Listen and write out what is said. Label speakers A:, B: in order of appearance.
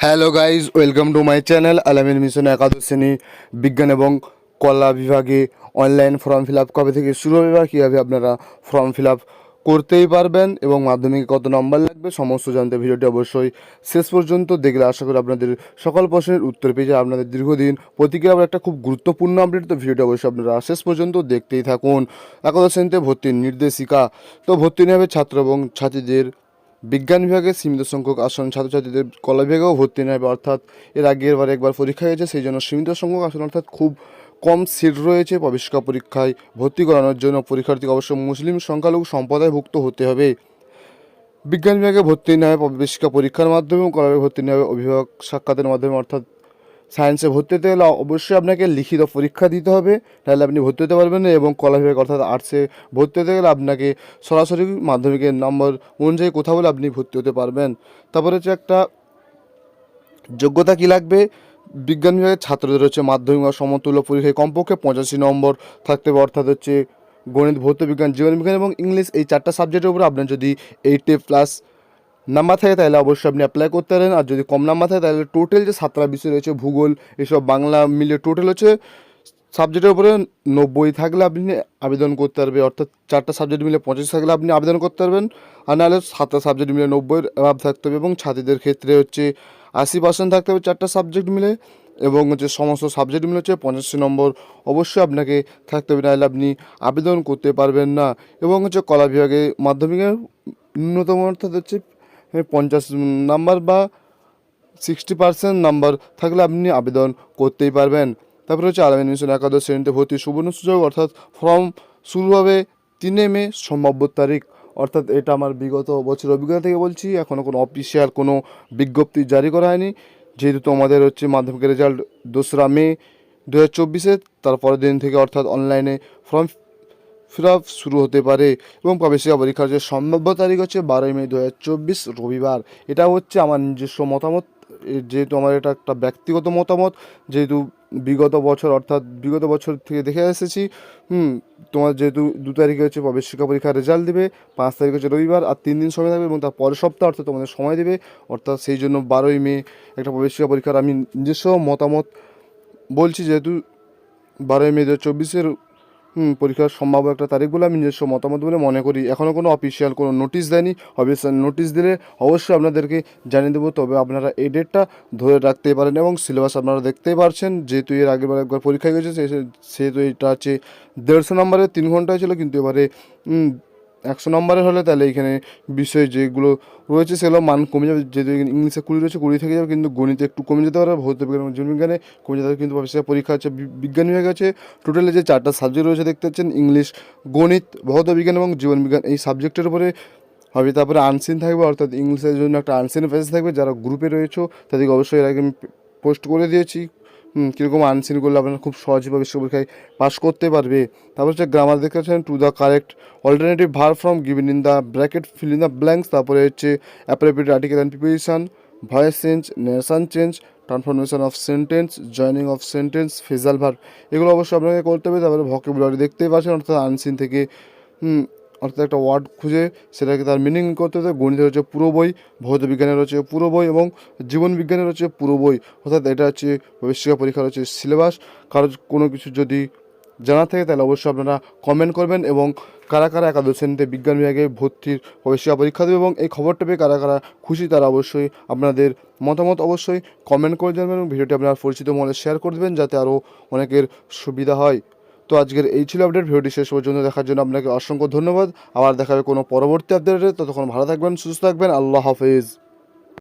A: Hello guys welcome to my channel Alamin mission একাদশ শ্রেণি বিজ্ঞান এবং কলা বিভাগে অনলাইন ফর্ম ফিল আপ কবে থেকে শুরু হবে বা কীভাবে আপনারা ফর্ম ফিল আপ করতেই পারবেন এবং মাধ্যমিকে কত নম্বর লাগবে সমস্ত জানতে ভিডিওটি অবশ্যই শেষ পর্যন্ত দেখলে আশা করি আপনাদের সকল প্রশ্নের উত্তর পেয়ে যাবে আপনাদের দীর্ঘদিন প্রতিক্রিয়া একটা খুব গুরুত্বপূর্ণ আপডেট তো ভিডিওটি অবশ্যই আপনারা শেষ পর্যন্ত দেখতেই থাকুন। একাদশ শ্রেণীতে ভর্তির নির্দেশিকা। তো ভর্তি নেবে ছাত্র এবং ছাত্রীদের বিজ্ঞান বিভাগে সীমিত সংখ্যক আসন ছাত্রছাত্রীদের কলা বিভাগেও ভর্তি নেবে, অর্থাৎ এর আগের বার একবার পরীক্ষা হয়েছে, সেই জন্য সীমিত সংখ্যক আসন, অর্থাৎ খুব কম সিট রয়েছে প্রবেশিকা পরীক্ষায় ভর্তি করানোর জন্য। পরীক্ষার্থীকে অবশ্য মুসলিম সংখ্যালঘু সম্প্রদায়ভুক্ত হতে হবে। বিজ্ঞান বিভাগে ভর্তি নেওয়া প্রবেশিকা পরীক্ষার মাধ্যমে কলা ভর্তি নেওয়া অভিভাবক সাক্ষাতের মাধ্যমে, অর্থাৎ সায়েন্সে ভর্তি হতে গেলে অবশ্যই আপনাকে লিখিত পরীক্ষা দিতে হবে। তাহলে আপনি ভর্তি হতে পারবেন না এবং কলা বিভাগ অর্থাৎ আর্টসে ভর্তি হতে গেলে আপনাকে সরাসরি মাধ্যমিকের নম্বর অনুযায়ী কোথাও বলে আপনি ভর্তি হতে পারবেন। তারপরে হচ্ছে একটা যোগ্যতা কী লাগবে? বিজ্ঞান বিভাগের ছাত্রদের হচ্ছে মাধ্যমিক বা সমতুল্য পরীক্ষায় কমপক্ষে পঁচাশি নম্বর থাকতে হবে, অর্থাৎ হচ্ছে গণিত, ভৌত বিজ্ঞান, জীবন বিজ্ঞান এবং ইংলিশ এই চারটা সাবজেক্টের উপর আপনার যদি এইটে প্লাস নাম্বার থাকে তাহলে অবশ্যই আপনি অ্যাপ্লাই করতে পারেন। আর যদি কম নাম্বার থাকে তাহলে টোটাল যে সাতটা বিষয় রয়েছে, ভূগোল, এসব বাংলা মিলে টোটাল হচ্ছে সাবজেক্টের উপরে নব্বই থাকলে আপনি আবেদন করতে পারবে অর্থাৎ চারটা সাবজেক্ট মিলে পঁচিশ থাকলে আপনি আবেদন করতে পারবেন। আর নাহলে সাতটা সাবজেক্ট মিলে নব্বইয়ের অভাব থাকতে হবে এবং ছাত্রীদের ক্ষেত্রে হচ্ছে আশি পার্সেন্ট থাকতে হবে চারটা সাবজেক্ট মিলে এবং হচ্ছে সমস্ত সাবজেক্ট মিলে হচ্ছে পঁচাশি নম্বর অবশ্যই আপনাকে থাকতে হবে, নাহলে আপনি আবেদন করতে পারবেন না। এবং হচ্ছে কলা বিভাগে মাধ্যমিকের ন্যূনতম অর্থাৎ হচ্ছে পঞ্চাশ নাম্বার বা সিক্সটি পার্সেন্ট নাম্বার থাকলে আপনি আবেদন করতেই পারবেন। তারপরে হচ্ছে আলামিন মিশন একাদশ শ্রেণীতে ভর্তি সুবর্ণ সুযোগ, অর্থাৎ ফর্ম শুরু হবে তিনে মে, সম্ভাব্য তারিখ। অর্থাৎ এটা আমার বিগত বছর অভিজ্ঞতা থেকে বলছি এখনও কোনো অফিসিয়াল কোনো বিজ্ঞপ্তি জারি করা হয়নি। যেহেতু তোমাদের হচ্ছে মাধ্যমিকের রেজাল্ট দোসরা মে দু হাজার চব্বিশে তারপরের দিন থেকে অর্থাৎ অনলাইনে ফর্ম ফিল শুরু হতে পারে এবং প্রবেশিকা পরীক্ষার যে সম্ভাব্য তারিখ হচ্ছে বারোই মে দু হাজার চব্বিশ রবিবার। এটা হচ্ছে আমার নিজস্ব মতামত যেহেতু আমার এটা একটা ব্যক্তিগত মতামত, যেহেতু বিগত বছর অর্থাৎ বিগত বছর থেকে দেখে এসেছি, হুম, তোমার যেহেতু দু তারিখে হচ্ছে প্রবেশিকা পরীক্ষার রেজাল্ট দেবে, পাঁচ তারিখ হচ্ছে রবিবার আর তিন দিন সময় থাকবে এবং তার পরের সপ্তাহ অর্থাৎ তোমাদের সময় দেবে, অর্থাৎ সেই জন্য বারোই মে একটা প্রবেশিকা পরীক্ষার আমি নিজস্ব মতামত বলছি, যেহেতু বারোই মে দু হাজার চব্বিশের পরীক্ষার সম্ভাব্য একটা তারিখগুলো আমি নিজস্ব মতামত বলে মনে করি। এখনও কোনো অফিসিয়াল কোনো নোটিশ দেয়নি। অফিসিয়াল নোটিশ দিলে অবশ্যই আপনাদেরকে জানিয়ে দেবো, তবে আপনারা এই ডেটটা ধরে রাখতে পারেন এবং সিলেবাস আপনারা দেখতেই পারছেন। যেহেতু এর আগেরবার একবার পরীক্ষা গেছে সেহেতু এটা হচ্ছে দেড়শো নম্বরে তিন ঘন্টায় ছিল, কিন্তু এবারে একশো নম্বরের হলে তাহলে এখানে বিষয় যেগুলো রয়েছে সেগুলো মান কমে যাবে। যেহেতু ইংলিশে কুড়ি রয়েছে, কুড়ি থেকে যাবে, কিন্তু গণিতে একটু কমে যেতে পারে, ভৌত বিজ্ঞান এবং জীবনবিজ্ঞানে কমে যেতে পারে, কিন্তু ভবিষ্যতে পরীক্ষা হচ্ছে বিজ্ঞান বিভাগে আছে। টোটালে যে চারটা সাবজেক্ট রয়েছে, দেখতে পাচ্ছেন, ইংলিশ, গণিত, ভৌত বিজ্ঞান এবং জীবনবিজ্ঞান এই সাবজেক্টের উপরে হবে। তারপরে আনসিন থাকবে, অর্থাৎ ইংলিশের জন্য একটা আনসিন ফেস থাকবে, যারা গ্রুপে রয়েছে, তাদেরকে অবশ্যই এর আগে আমি পোস্ট করে দিয়েছি। কীরকম আনসিন করলে আপনারা খুব সহজভাবে বিশ্ব পরীক্ষায় পাস করতে পারবে। তারপর হচ্ছে গ্রামার দেখেছেন to the correct alternative verb from given in the bracket fill in the blanks তারপরে হচ্ছে appropriate article and preposition voice change narration change transformation of sentence joining of sentence phrasal verb এগুলো অবশ্যই আপনাকে করতে হবে। তারপরে vocabulary দেখতেই পাচ্ছেন, অর্থাৎ আনসিন থেকে অর্থাৎ একটা ওয়ার্ড খুঁজে সেটাকে তার মিনিং করতে হবে গণিতের হচ্ছে পুরো বই, ভৌত বিজ্ঞানের হচ্ছে পুরো বই এবং জীবন বিজ্ঞানের হচ্ছে পুরো বই। অর্থাৎ এটা হচ্ছে প্রবেশিকা পরীক্ষার হচ্ছে সিলেবাস কারও কোনো কিছু যদি জানা থাকে তাহলে অবশ্যই আপনারা কমেন্ট করবেন এবং কারা কারা একাদশ শ্রেণীতে বিজ্ঞান বিভাগে ভর্তির প্রবেশিকা পরীক্ষা দেবে এবং এই খবরটা পেয়ে কারা কারা খুশি তারা অবশ্যই আপনাদের মতামত অবশ্যই কমেন্ট করে জানাবেন এবং ভিডিওটি আপনার পরিচিত মনে শেয়ার করে দেবেন যাতে আরও অনেকের সুবিধা হয়। তো আজকের এই ছিল আপডেট ভিডিওটি শেষ পর্যন্ত দেখার জন্য আপনাকে অসংখ্য ধন্যবাদ। আবার দেখা হবে কোনো পরবর্তী আপডেটে ততক্ষণ ভালো থাকবেন, সুস্থ থাকবেন। আল্লাহ হাফেজ।